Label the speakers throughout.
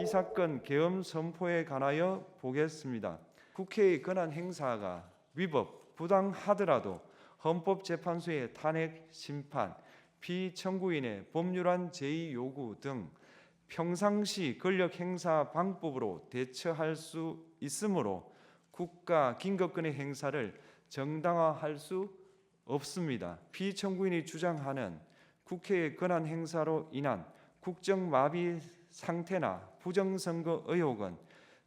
Speaker 1: 이 사건 계엄 선포에 관하여 보겠습니다. 국회의 권한 행사가 위법 부당하더라도 헌법재판소의 탄핵 심판, 피청구인의 법률안 제의 요구 등 평상시 권력 행사 방법으로 대처할 수 있으므로 국가 긴급권의 행사를 정당화할 수 없습니다. 피청구인이 주장하는 국회의 권한 행사로 인한 국정 마비 상태나 부정선거 의혹은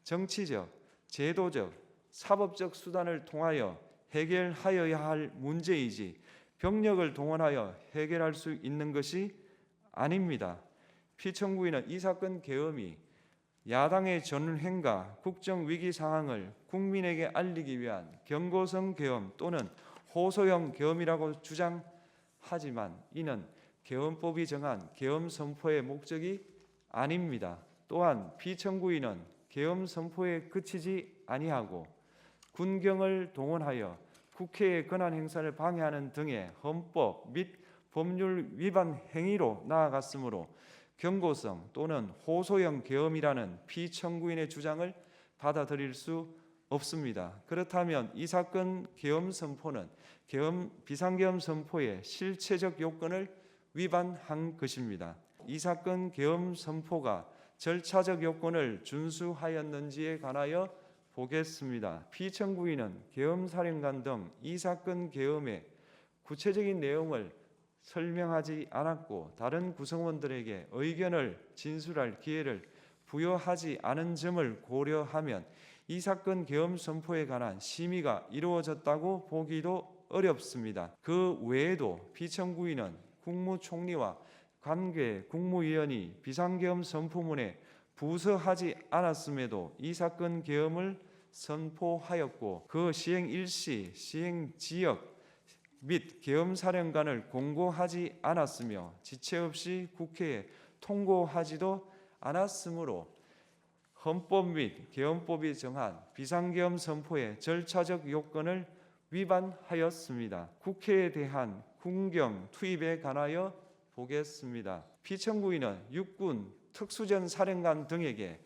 Speaker 1: 정치적, 제도적, 사법적 수단을 통하여 해결하여야 할 문제이지 병력을 동원하여 해결할 수 있는 것이 아닙니다. 피청구인은 이 사건 계엄이 야당의 전횡과 국정 위기 상황을 국민에게 알리기 위한 경고성 계엄 또는 호소형 계엄이라고 주장하지만 이는 계엄법이 정한 계엄 선포의 목적이 아닙니다. 또한 피청구인은 계엄 선포에 그치지 아니하고 군경을 동원하여 국회의 권한 행사를 방해하는 등의 헌법 및 법률 위반 행위로 나아갔으므로 경고성 또는 호소형 계엄이라는 피청구인의 주장을 받아들일 수 없습니다. 그렇다면 이 사건 계엄 선포는 계엄 비상계엄 선포의 실체적 요건을 위반한 것입니다. 이 사건 계엄 선포가 절차적 요건을 준수하였는지에 관하여 보겠습니다. 피청구인은 계엄사령관 등 이 사건 계엄의 구체적인 내용을 설명하지 않았고 다른 구성원들에게 의견을 진술할 기회를 부여하지 않은 점을 고려하면 이 사건 계엄 선포에 관한 심의가 이루어졌다고 보기도 어렵습니다. 그 외에도 피청구인은 국무총리와 관계 국무위원이 비상계엄 선포문에 부서하지 않았음에도 이 사건 계엄을 선포하였고 그 시행 일시, 시행 지역 및 계엄 사령관을 공고하지 않았으며 지체 없이 국회에 통고하지도 않았으므로 헌법 및 계엄법이 정한 비상계엄 선포의 절차적 요건을 위반하였습니다. 국회에 대한 군경 투입에 관하여 보겠습니다. 피청구인은 육군 특수전 사령관 등에게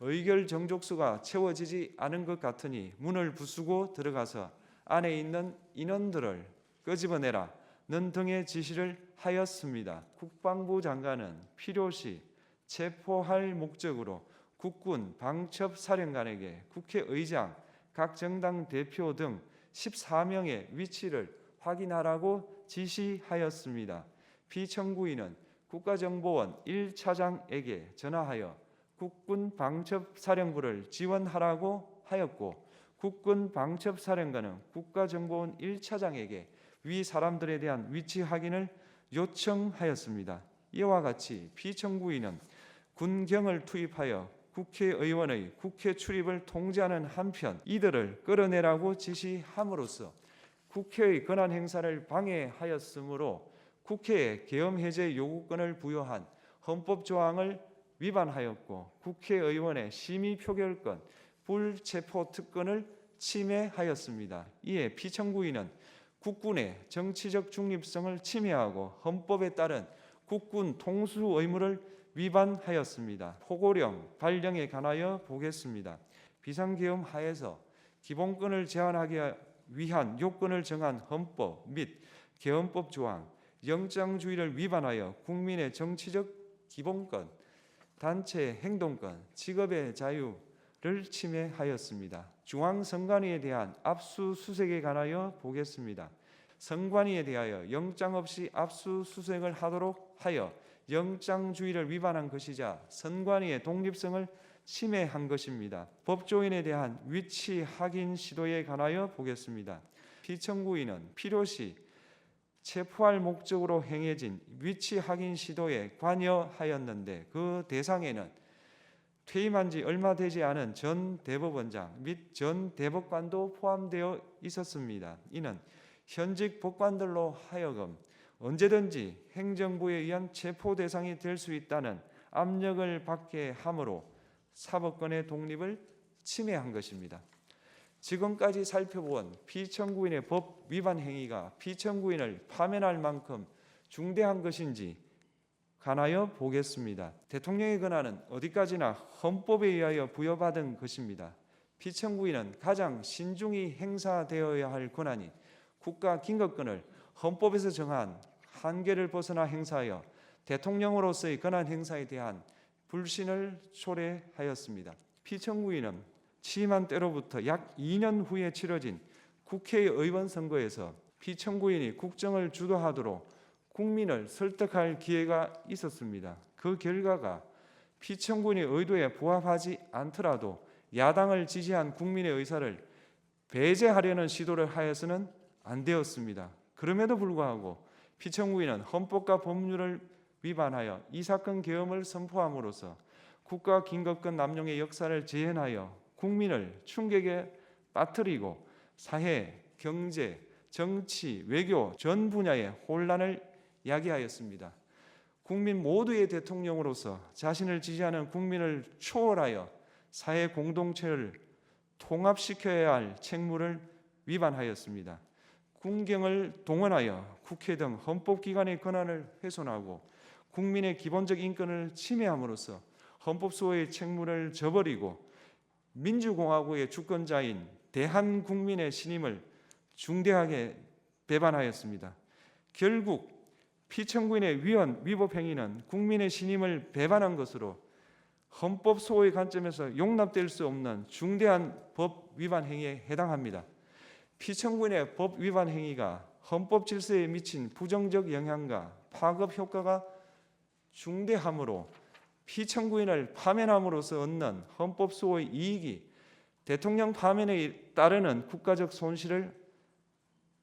Speaker 1: 의결 정족수가 채워지지 않은 것 같으니 문을 부수고 들어가서 안에 있는 인원들을 끄집어내라 는 등의 지시를 하였습니다. 국방부 장관은 필요시 체포할 목적으로 국군 방첩 사령관에게 국회의장, 각 정당 대표 등 14명의 위치를 확인하라고 지시하였습니다. 피청구인은 국가정보원 1차장에게 전화하여 국군 방첩사령부를 지원하라고 하였고 국군 방첩사령관은 국가정보원 1차장에게 위 사람들에 대한 위치 확인을 요청하였습니다. 이와 같이 피청구인은 군경을 투입하여 국회의원의 국회 출입을 통제하는 한편 이들을 끌어내라고 지시함으로써 국회의 권한 행사를 방해하였으므로 국회에 계엄 해제 요구권을 부여한 헌법 조항을 위반하였고 국회의원의 심의 표결권, 불체포 특권을 침해하였습니다. 이에 피청구인은 국군의 정치적 중립성을 침해하고 헌법에 따른 국군 통수 의무를 위반하였습니다. 포고령 발령에 관하여 보겠습니다. 비상계엄 하에서 기본권을 제한하기 위한 요건을 정한 헌법 및 계엄법 조항, 영장주의를 위반하여 국민의 정치적 기본권, 단체 행동권, 직업의 자유를 침해하였습니다. 중앙선관위에 대한 압수수색에 관하여 보겠습니다. 선관위에 대하여 영장 없이 압수수색을 하도록 하여 영장주의를 위반한 것이자 선관위의 독립성을 침해한 것입니다. 법조인에 대한 위치 확인 시도에 관하여 보겠습니다. 피청구인은 필요시 체포할 목적으로 행해진 위치 확인 시도에 관여하였는데 그 대상에는 퇴임한 지 얼마 되지 않은 전 대법원장 및 전 대법관도 포함되어 있었습니다. 이는 현직 법관들로 하여금 언제든지 행정부에 의한 체포 대상이 될 수 있다는 압력을 받게 함으로 사법권의 독립을 침해한 것입니다. 지금까지 살펴본 피청구인의 법 위반 행위가 피청구인을 파면할 만큼 중대한 것인지 관하여 보겠습니다. 대통령의 권한은 어디까지나 헌법에 의하여 부여받은 것입니다. 피청구인은 가장 신중히 행사되어야 할 권한이 국가 긴급권을 헌법에서 정한 한계를 벗어나 행사하여 대통령으로서의 권한 행사에 대한 불신을 초래하였습니다. 피청구인은 취임한 때로부터 약 2년 후에 치러진 국회의원 선거에서 피청구인이 국정을 주도하도록 국민을 설득할 기회가 있었습니다. 그 결과가 피청구인의 의도에 부합하지 않더라도 야당을 지지한 국민의 의사를 배제하려는 시도를 하여서는 안 되었습니다. 그럼에도 불구하고 피청구인은 헌법과 법률을 위반하여 이 사건 계엄을 선포함으로써 국가 긴급권 남용의 역사를 재현하여 국민을 충격에 빠뜨리고 사회, 경제, 정치, 외교 전 분야의 혼란을 야기하였습니다. 국민 모두의 대통령으로서 자신을 지지하는 국민을 초월하여 사회 공동체를 통합시켜야 할 책무를 위반하였습니다. 군경을 동원하여 국회 등 헌법기관의 권한을 훼손하고 국민의 기본적 인권을 침해함으로써 헌법 수호의 책무를 저버리고 민주공화국의 주권자인 대한국민의 신임을 중대하게 배반하였습니다. 결국 피청구인의 위헌 위법 행위는 국민의 신임을 배반한 것으로 헌법 소호의 관점에서 용납될 수 없는 중대한 법 위반 행위에 해당합니다. 피청구인의 법 위반 행위가 헌법 질서에 미친 부정적 영향과 파급 효과가 중대하므로 피청구인을 파면함으로써 얻는 헌법 수호의 이익이 대통령 파면에 따르는 국가적 손실을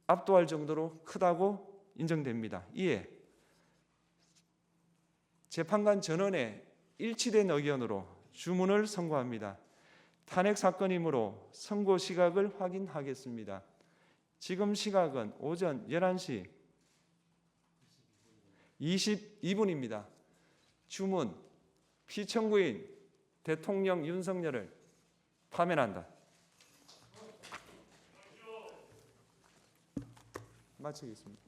Speaker 1: 압도할 정도로 크다고 인정됩니다. 이에 재판관 전원의 일치된 의견으로 주문을 선고합니다. 탄핵 사건이므로 선고 시각을 확인하겠습니다. 지금 시각은 오전 11시 22분입니다. 주문 피청구인 대통령 윤석열을 파면한다. 마치겠습니다.